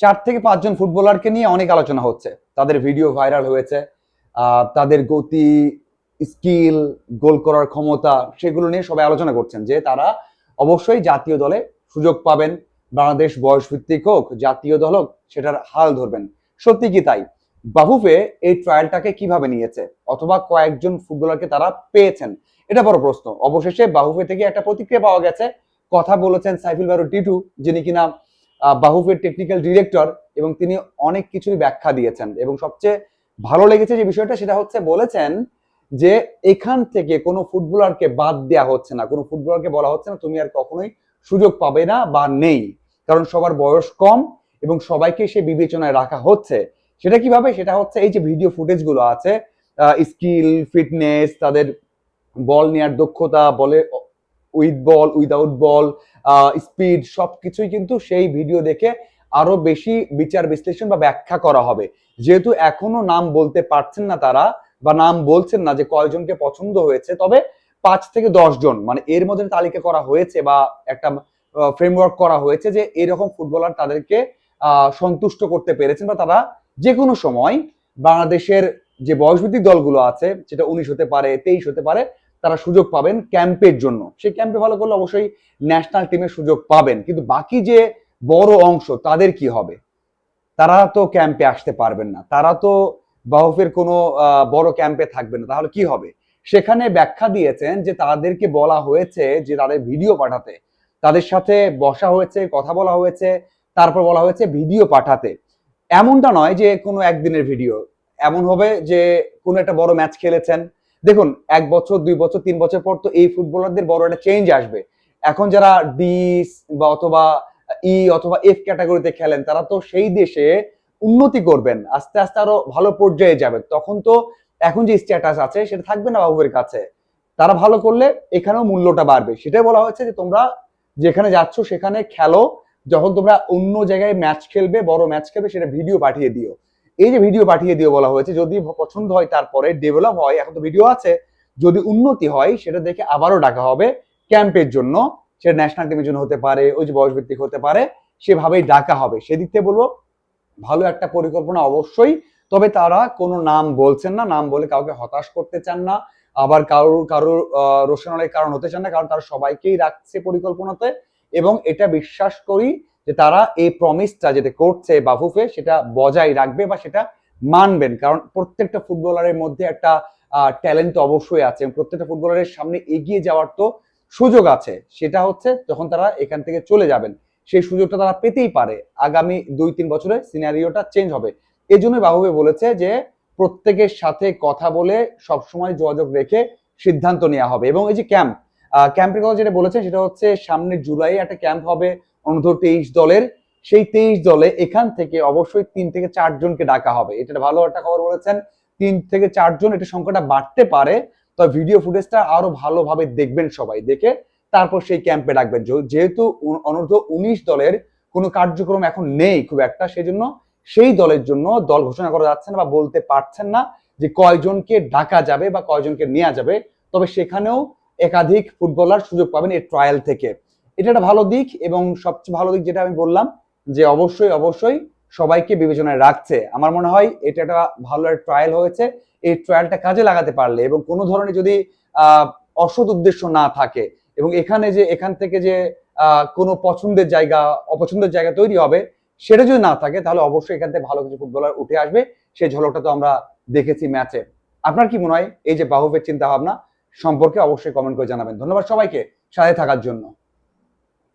চার থেকে পাঁচজন ফুটবলারকে নিয়ে অনেক আলোচনা হচ্ছে। তাদের ভিডিও ভাইরাল হয়েছে তাদের গতি, স্কিল, গোল করার ক্ষমতা, সেগুলো নিয়ে সবাই আলোচনা করছেন যে তারা অবশ্যই জাতীয় দলে সুযোগ পাবেন। বাংলাদেশ বয়স ভিত্তিক হোক, জাতীয় দল হোক, সেটার হাল ধরবেন। সত্যি কি তাই? বাফুফে এই ট্রায়ালটাকে কীভাবে নিয়েছে? অথবা কয়েকজন ফুটবলারকে তারা পেয়েছেন? এটা বড় প্রশ্ন। অবশেষে বাহুফে থেকে একটা প্রতিক্রিয়া পাওয়া গেছে। কথা বলেছেন সাইফুল বারু টিটু যিনি কিনা বাহুফের টেকনিক্যাল ডিরেক্টর এবং তিনি অনেক কিছুই ব্যাখ্যা দিয়েছেন। এবং সবচেয়ে ভালো লেগেছে যে বিষয়টা, সেটা হচ্ছে বলেছেন যে এখান থেকে কোনো ফুটবলারকে বাদ দেওয়া হচ্ছে না। কোনো ফুটবলারকে বলা হচ্ছে না, তুমি আর কখনোই সুযোগ পাবে না বা নেই। কারণ সবার বয়স কম এবং সবাইকে সে বিবেচনায় রাখা হচ্ছে। সেটা কীভাবে? সেটা হচ্ছে এই যে ভিডিও ফুটেজগুলো আছে স্কিল, ফিটনেস, তাদের বল নেওয়ার দক্ষতা, বলে, with ball, without ball speed সবকিছুই কিন্তু সেই ভিডিও দেখে আরও বেশি বিচার বিশ্লেষণ বা ব্যাখ্যা করা হবে। যেহেতু এখনও নাম বলতে পারছেন না তারা বা নাম বলছেন না যে কয়জনকে পছন্দ হয়েছে, তবে পাঁচ থেকে দশ জন মানে এর মধ্যে তালিকা করা হয়েছে বা একটা ফ্রেমওয়ার্ক করা হয়েছে যে এরকম ফুটবলার তাদেরকে সন্তুষ্ট করতে পেরেছেন বা তারা যে কোনো সময় বাংলাদেশের যে বয়সভিত্তিক দলগুলো আছে, যেটা উনিশ হতে পারে, তেইশ হতে পারে তারা সুযোগ পাবেন ক্যাম্পের জন্য। সেই ক্যাম্পে ভালো করলে অবশ্যই ন্যাশনাল টিমের সুযোগ পাবেন। কিন্তু বাকি যে বড় অংশ, তাদের কি হবে? তারা তো ক্যাম্পে আসতে পারবেন না। তারা তো বাহফের কোনো বড় ক্যাম্পে থাকবে না। তাহলে কি হবে? সেখানে ব্যাখ্যা দিয়েছেন যে তাদেরকে বলা হয়েছে যে তাদের ভিডিও পাঠাতে। তাদের সাথে বসা হয়েছে, কথা বলা হয়েছে, তারপর বলা হয়েছে ভিডিও পাঠাতে। এমনটা নয় যে কোনো একদিনের ভিডিও। এমন হবে যে কোনো একটা বড় ম্যাচ খেলেছেন দেখুন, এক বছর, দুই বছর, তিন বছর পর তো এই ফুটবলারদের বড় একটা চেঞ্জ আসবে। এখন যারা ডি বা অথবা ই অথবা এফ ক্যাটাগরিতে খেলেন, তারা তো সেই দেশে উন্নতি করবেন, আস্তে আস্তে আরও ভালো পর্যায়ে যাবে। তখন তো এখন যে স্ট্যাটাস আছে, সেটা থাকবে না বাবুদের কাছে। তারা ভালো করলে এখানেও মূল্যটা বাড়বে। সেটাই বলা হয়েছে যে তোমরা যেখানে যাচ্ছ, সেখানে খেলো। যখন তোমরা অন্য জায়গায় ম্যাচ খেলবে, বড় ম্যাচ খেলবে, সেটা ভিডিও পাঠিয়ে দিও। এই যে ভিডিও পাঠিয়ে দিও বলা হয়েছে, যদি পছন্দ হয় তারপরে ডেভেলপ হয়, এখন তো ভিডিও আছে, যদি উন্নতি হয়, সেটা দেখে আবারও ডাকা হবে ক্যাম্পের জন্য। সেটা ন্যাশনাল টিমের জন্য হতে পারে, ওই যে বয়স ভিত্তিক হতে পারে, সেভাবেই ডাকা হবে। সেদিক থেকে বলব, ভালো একটা পরিকল্পনা অবশ্যই, তবে তারা কোনো নাম বলছেন না, নাম বলে কাউকে হতাশ করতে চান না, আবার কারোর কারোর রোশনালের কারণ হতে চান না, কারণ তারা সবাইকেই রাখছে পরিকল্পনাতে, এবং এটা বিশ্বাস করি যে তারা এই প্রমিসটা যেটা করছে বাফুফে সেটা বজায় রাখবে বা সেটা মানবেন। কারণ প্রত্যেকটা ফুটবলারের মধ্যে একটা ট্যালেন্ট অবশ্যই আছে প্রত্যেকটা ফুটবলারের সামনে এগিয়ে যাওয়ার তো সুযোগ আছে। সেটা হচ্ছে যখন তারা এখান থেকে চলে যাবেন, সেই সুযোগটা তারা পেতেই পারে। আগামী দুই তিন বছরে সিনারিওটা চেঞ্জ হবে। এই জন্য বাবুবে বলেছে যে প্রত্যেকের সাথে কথা বলে সবসময় যোগাযোগ রেখে সিদ্ধান্ত নেওয়া হবে। এবং এই যে ক্যাম্প ক্যাম্পের কথা যেটা বলেছেন সেটা হচ্ছে সামনে জুলাই একটা ক্যাম্প হবে অনূর্ধ্ব তেইশ দলের, সেই তেইশ দলে এখান থেকে অবশ্যই তিন থেকে চারজনকে ডাকা হবে। এটা ভালো একটা খবর বলেছেন, তিন থেকে চারজন এটা সংখ্যাটা বাড়তে পারে, তবে ভিডিও ফুটেজটা আরও ভালোভাবে দেখবেন সবাই, দেখে তারপর সেই ক্যাম্পে ডাকবেন। যেহেতু অনূর্ধ্ব উনিশ দলের কোনো কার্যক্রম এখন নেই খুব একটা, সেজন্য সেই দলের জন্য দল ঘোষণা করা যাচ্ছে না বা বলতে পারছেন না যে কয়জনকে ডাকা যাবে বা কয়জনকে নেওয়া যাবে। তবে সেখানেও একাধিক ফুটবলার সুযোগ পাবেন এই ট্রায়াল থেকে। এটা একটা ভালো দিক এবং সবচেয়ে ভালো দিক যেটা আমি বললাম যে অবশ্যই অবশ্যই সবাইকে বিবেচনায় রাখছে। আমার মনে হয় এটা একটা ভালো একটা ট্রায়াল হয়েছে। এই ট্রায়ালটা কাজে লাগাতে পারলে এবং কোনো ধরনের যদি অসৎ উদ্দেশ্য না থাকে এবং এখানে যে, এখান থেকে যে কোনো পছন্দের জায়গা, অপছন্দের জায়গা তৈরি হবে, সেটা যদি না থাকে তাহলে অবশ্যই এখান থেকে ভালো কিছু ফুটবলার উঠে আসবে। সেই ঝলকটা তো আমরা দেখেছি ম্যাচে। আপনার কি মনে হয়? এই যে বাহুবের চিন্তা ভাবনা সম্পর্কে অবশ্যই কমেন্ট করে জানাবেন। ধন্যবাদ সবাইকে সাথে থাকার জন্য।